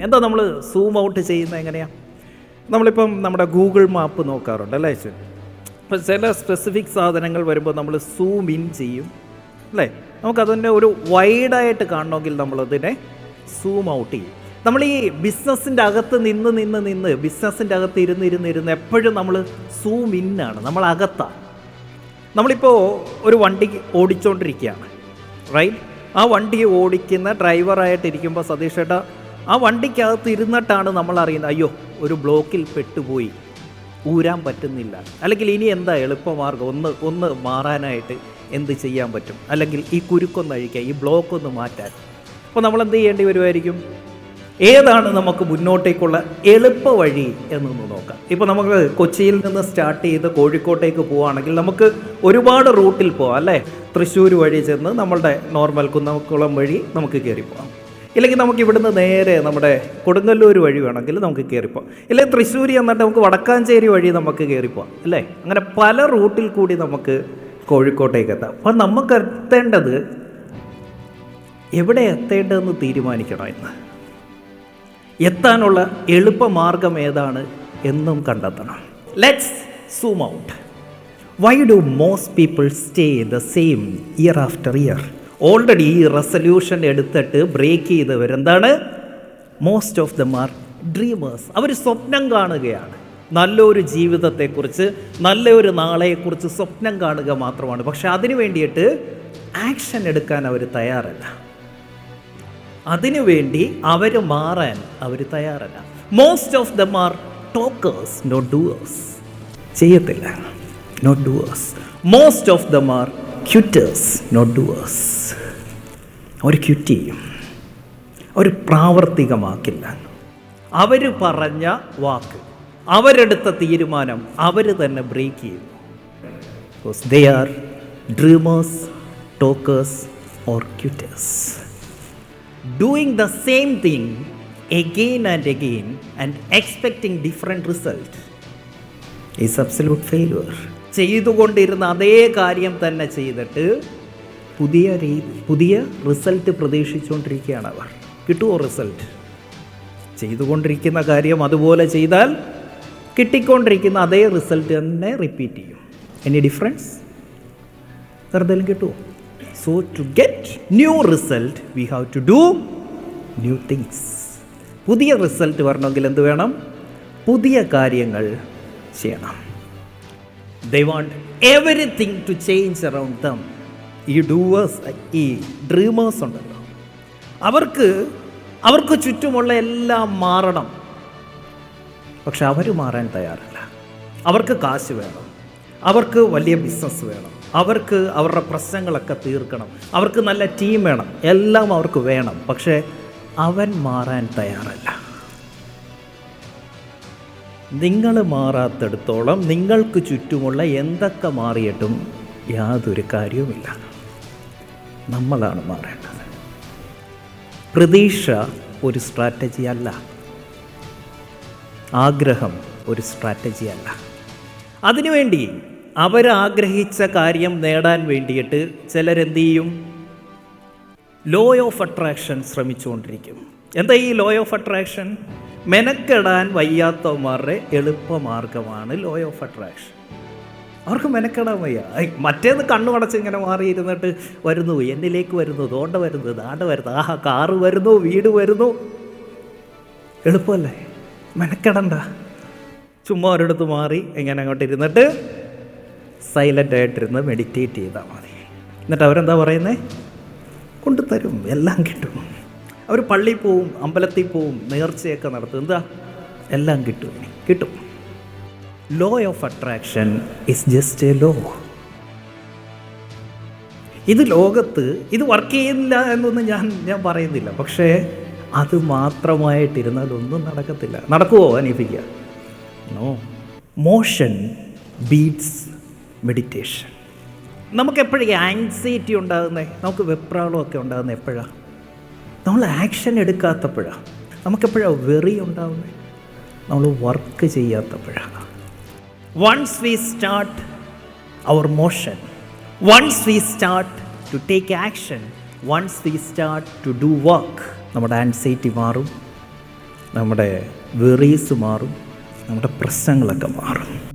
എന്താ നമ്മൾ zoom out ചെയ്യുന്നത് എങ്ങനെയാണ് നമ്മളിപ്പം നമ്മുടെ ഗൂഗിൾ മാപ്പ് നോക്കാറുണ്ട് അല്ലേ അച്ഛൻ ഇപ്പം ചില സ്പെസിഫിക് സാധനങ്ങൾ വരുമ്പോൾ നമ്മൾ സൂം ഇൻ ചെയ്യും അല്ലേ? നമുക്കതിന്റെ ഒരു വൈഡായിട്ട് കാണണമെങ്കിൽ നമ്മളതിനെ സൂം ഔട്ട് ചെയ്യും. നമ്മൾ ഈ ബിസിനസ്സിന്റെ അകത്ത് നിന്ന് നിന്ന് നിന്ന് ബിസിനസ്സിന്റെ അകത്ത് ഇരുന്ന് ഇരുന്ന് ഇരുന്ന് എപ്പോഴും നമ്മൾ സൂം ഇന്നാണ് നമ്മൾ അകത്താണ് നമ്മളിപ്പോൾ ഒരു വണ്ടി ഓടിച്ചുകൊണ്ടിരിക്കുകയാണ് റൈറ്റ് ആ വണ്ടി ഓടിക്കുന്ന ഡ്രൈവറായിട്ടിരിക്കുമ്പോൾ സതീഷ് ചേട്ടാ ആ വണ്ടിക്കകത്ത് ഇരുന്നിട്ടാണ് നമ്മൾ അറിയുന്നത് അയ്യോ ഒരു ബ്ലോക്കിൽ പെട്ടുപോയി. ഊരാൻ പറ്റുന്നില്ല. അല്ലെങ്കിൽ ഇനി എന്താ എളുപ്പമാർഗം? ഒന്ന് ഒന്ന് മാറാനായിട്ട് എന്ത് ചെയ്യാൻ പറ്റും? അല്ലെങ്കിൽ ഈ കുരുക്കൊന്ന് അഴിക്കാൻ ഈ ബ്ലോക്ക് ഒന്ന് മാറ്റാൻ. അപ്പോൾ നമ്മൾ എന്ത് ചെയ്യേണ്ടി വരുമായിരിക്കും? ഏതാണ് നമുക്ക് മുന്നോട്ടേക്കുള്ള എളുപ്പ വഴി എന്നൊന്ന് നോക്കാം. ഇപ്പോൾ നമുക്ക് കൊച്ചിയിൽ നിന്ന് സ്റ്റാർട്ട് ചെയ്ത് കോഴിക്കോട്ടേക്ക് പോവുകയാണെങ്കിൽ നമുക്ക് ഒരുപാട് റൂട്ടിൽ പോവാം അല്ലേ? തൃശ്ശൂർ വഴി ചെന്ന് നമ്മളുടെ നോർമൽ കുന്നംകുളം വഴി നമുക്ക് കയറി പോവാം. ഇല്ലെങ്കിൽ നമുക്ക് ഇവിടുന്ന് നേരെ നമ്മുടെ കൊടുങ്ങല്ലൂർ വഴി വേണമെങ്കിൽ നമുക്ക് കയറിപ്പോവാം. ഇല്ലെങ്കിൽ തൃശ്ശൂർ എന്നിട്ട് നമുക്ക് വടക്കാഞ്ചേരി വഴി നമുക്ക് കയറിപ്പോവാം അല്ലേ? അങ്ങനെ പല റൂട്ടിൽ കൂടി നമുക്ക് കോഴിക്കോട്ടേക്ക് എത്താം. അപ്പം നമുക്ക് എത്തേണ്ടത് എവിടെ എത്തേണ്ടതെന്ന് തീരുമാനിക്കണം ഇന്ന്? എത്താനുള്ള എളുപ്പമാർഗം ഏതാണ് എന്നും കണ്ടെത്തണം. Let's zoom out why do most people stay in the same year after year already ഈ റെസൊല്യൂഷൻ എടുത്തിട്ട് ബ്രേക്ക് ചെയ്തവർ എന്താണ്? Most of them are dreamers അവർ സ്വപ്നം കാണുകയാണ്. നല്ലൊരു ജീവിതത്തെക്കുറിച്ച് നല്ലൊരു നാളെയെക്കുറിച്ച് സ്വപ്നം കാണുക മാത്രമാണ്. പക്ഷെ അതിനു വേണ്ടിയിട്ട് ആക്ഷൻ എടുക്കാൻ അവർ തയ്യാറല്ല. അതിനുവേണ്ടി അവർ മാറാൻ അവർ തയ്യാറല്ല. Most of them are talkers not doers ചെയ്യത്തില്ല. Not doers most of them are quitters not doers our quit ചെയ്യും അവർ പ്രാവർത്തികമാക്കില്ല. അവർ പറഞ്ഞ വാക്ക് അവരെടുത്ത തീരുമാനം അവർ തന്നെ ബ്രേക്ക് ചെയ്യും. Because they are dreamers talkers or quitters doing the same thing again and again and expecting different result is absolute failure. ചെയ്തുകൊണ്ടിരുന്ന അതേ കാര്യം തന്നെ ചെയ്തിട്ട് പുതിയ രീതി പുതിയ റിസൾട്ട് പ്രതീക്ഷിച്ചുകൊണ്ടിരിക്കുകയാണ് അവർ. കിട്ടുമോ റിസൾട്ട്? ചെയ്തുകൊണ്ടിരിക്കുന്ന കാര്യം അതുപോലെ ചെയ്താൽ കിട്ടിക്കൊണ്ടിരിക്കുന്ന അതേ റിസൾട്ട് തന്നെ റിപ്പീറ്റ് ചെയ്യും. എനി ഡിഫറൻസ് വെറുതെയും കിട്ടുമോ so to get new result we have to do new things പുതിയ റിസൾട്ട് വരണമെങ്കിൽ എന്ത് വേണം? പുതിയ കാര്യങ്ങൾ ചെയ്യണം. They want everything to change around them ഈ ഡൂവേഴ്സ് ഈ ഡ്രീമേഴ്സ് ഉണ്ടല്ലോ. അവർക്ക് അവർക്ക് ചുറ്റുമുള്ള എല്ലാം മാറണം. പക്ഷെ അവർ മാറാൻ തയ്യാറല്ല. അവർക്ക് കാശ് വേണം. അവർക്ക് വലിയ ബിസിനസ് വേണം. അവർക്ക് അവരുടെ പ്രശ്നങ്ങളൊക്കെ തീർക്കണം. അവർക്ക് നല്ല ടീം വേണം. എല്ലാം അവർക്ക് വേണം. പക്ഷേ അവൻ മാറാൻ തയ്യാറല്ല. നിങ്ങൾ മാറാത്തിടത്തോളം നിങ്ങൾക്ക് ചുറ്റുമുള്ള എന്തൊക്കെ മാറിയിട്ടും യാതൊരു കാര്യവുമില്ല. നമ്മളാണ് മാറേണ്ടത്. പ്രതീക്ഷ ഒരു സ്ട്രാറ്റജി അല്ല. ആഗ്രഹം ഒരു സ്ട്രാറ്റജി അല്ല. അതിനുവേണ്ടി അവരാഗ്രഹിച്ച കാര്യം നേടാൻ വേണ്ടിയിട്ട് ചിലരെന്ത് ചെയ്യും ലോ ഓഫ് അട്രാക്ഷൻ ശ്രമിച്ചുകൊണ്ടിരിക്കും. എന്താ ഈ ലോ ഓഫ് അട്രാക്ഷൻ മെനക്കെടാൻ വയ്യാത്തവന്മാരുടെ എളുപ്പമാർഗമാണ് ലോ ഓഫ് അട്രാക്ഷൻ അവർക്ക് മെനക്കെടാൻ വയ്യ. മറ്റേന്ന് കണ്ണു അടച്ച് ഇങ്ങനെ മാറിയിരുന്നിട്ട് വരുന്നു എന്നിലേക്ക് വരുന്നു ദോണ്ട വരുന്നു ദാണ്ട വരുന്നു ആഹാ കാറ് വരുന്നു വീട് വരുന്നു. എളുപ്പമല്ലേ? മെനക്കെടണ്ട. ചുമ്മാ ഒരിടത്ത് മാറി ഇങ്ങനെ അങ്ങോട്ട് ഇരുന്നിട്ട് സൈലന്റ് ആയിട്ടിരുന്ന് മെഡിറ്റേറ്റ് ചെയ്താൽ മതി. എന്നിട്ട് അവരെന്താ പറയുന്നത് കൊണ്ടുതരും എല്ലാം കിട്ടും. അവർ പള്ളിയിൽ പോവും അമ്പലത്തിൽ പോവും നേർച്ചയൊക്കെ നടത്തും. എന്താ? എല്ലാം കിട്ടും കിട്ടും. Law of attraction is just a law ഇത് ലോകത്ത് ഇത് വർക്ക് ചെയ്യുന്നില്ല എന്നൊന്നും ഞാൻ ഞാൻ പറയുന്നില്ല. പക്ഷേ അത് മാത്രമായിട്ടിരുന്നാൽ ഒന്നും നടക്കത്തില്ല. നടക്കുമോ അനുഭവിക്കുക നോ മോഷൻ ബീറ്റ്സ് മെഡിറ്റേഷൻ നമുക്ക് എപ്പോഴേ ആങ്സൈറ്റി ഉണ്ടാകുന്നത് നമുക്ക് വെപ്രാളമൊക്കെ ഉണ്ടാകുന്നത് എപ്പോഴാണ് നമ്മൾ ആക്ഷൻ എടുക്കാത്തപ്പോഴാണ് നമുക്കെപ്പോഴാണ് വെറി ഉണ്ടാവുന്നത് നമ്മൾ work ചെയ്യാത്തപ്പോഴാണ് once we start our motion once we start to take action once we start to do work നമ്മുടെ ആൻസൈറ്റി മാറും നമ്മുടെ വെറീസ് മാറും നമ്മുടെ പ്രശ്നങ്ങളൊക്കെ മാറും.